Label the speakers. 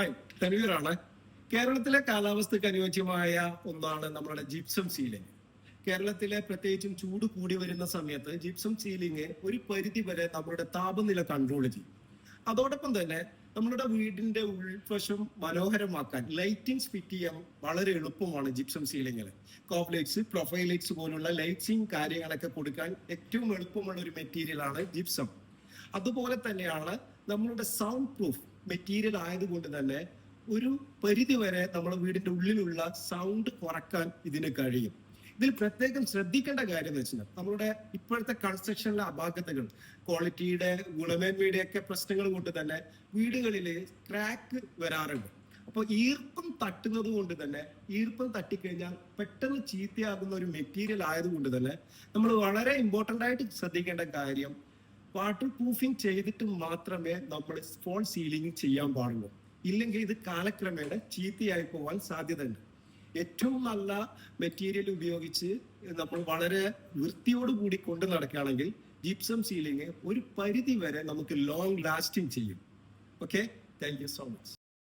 Speaker 1: Hi തനുവീറാണ് കേരളത്തിലെ കാലാവസ്ഥയ്ക്ക് അനുയോജ്യമായ ഒന്നാണ് നമ്മുടെ ജിപ്സം സീലിംഗ് കേരളത്തിലെ പ്രത്യേകിച്ചും ചൂട് കൂടി വരുന്ന സമയത്ത് ജിപ്സം സീലിംഗ് ഒരു പരിധി വരെ നമ്മുടെ താപനില കൺട്രോൾ ചെയ്യും. അതോടൊപ്പം തന്നെ നമ്മളുടെ വീടിന്റെ ഉൾവശം മനോഹരമാക്കാൻ ലൈറ്റിംഗ് ഫിറ്റ് ചെയ്യാൻ വളരെ എളുപ്പമാണ് ജിപ്സം സീലിംഗിൽ കോപ്ലൈറ്റ്സ് പ്രൊഫൈലൈറ്റ്സ് പോലുള്ള ലൈറ്റ്സിങ് കാര്യങ്ങളൊക്കെ കൊടുക്കാൻ ഏറ്റവും എളുപ്പമുള്ള ഒരു മെറ്റീരിയലാണ് ജിപ്സം അതുപോലെ തന്നെയാണ് നമ്മളുടെ സൗണ്ട് പ്രൂഫ് മെറ്റീരിയൽ ആയതുകൊണ്ട് തന്നെ ഒരു പരിധി വരെ നമ്മുടെ വീടിന്റെ ഉള്ളിലുള്ള സൗണ്ട് കുറയ്ക്കാൻ ഇതിന് കഴിയും. ഇതിൽ പ്രത്യേകം ശ്രദ്ധിക്കേണ്ട കാര്യം എന്ന് വെച്ചാൽ നമ്മുടെ ഇപ്പോഴത്തെ കൺസ്ട്രക്ഷനിലെ അപാകതകൾ ക്വാളിറ്റിയുടെ ഗുണമേന്മയുടെ ഒക്കെ പ്രശ്നങ്ങൾ കൊണ്ട് തന്നെ വീടുകളിൽ ക്രാക്ക് വരാറുണ്ട്. അപ്പോൾ ഈർപ്പം തട്ടുന്നത് കൊണ്ട് തന്നെ ഈർപ്പം തട്ടിക്കഴിഞ്ഞാൽ പെട്ടെന്ന് ചീത്തയാകുന്ന ഒരു മെറ്റീരിയൽ ആയതുകൊണ്ട് തന്നെ നമ്മൾ വളരെ ഇമ്പോർട്ടന്റ് ആയിട്ട് ശ്രദ്ധിക്കേണ്ട കാര്യം വാട്ടർ പ്രൂഫിംഗ് ചെയ്തിട്ട് മാത്രമേ നമ്മൾ ഫോൺ സീലിംഗ് ചെയ്യാൻ പാടുള്ളൂ. ഇല്ലെങ്കിൽ ഇത് കാലക്രമേണ ചീത്തയായി പോവാൻ സാധ്യതയുണ്ട്. ഏറ്റവും നല്ല മെറ്റീരിയൽ ഉപയോഗിച്ച് നമ്മൾ വളരെ വൃത്തിയോട് കൂടി കൊണ്ട് നടക്കുകയാണെങ്കിൽ ജിപ്സം സീലിംഗ് ഒരു പരിധി വരെ നമുക്ക് ലോങ് ലാസ്റ്റിംഗ് ചെയ്യും. Okay thank you so much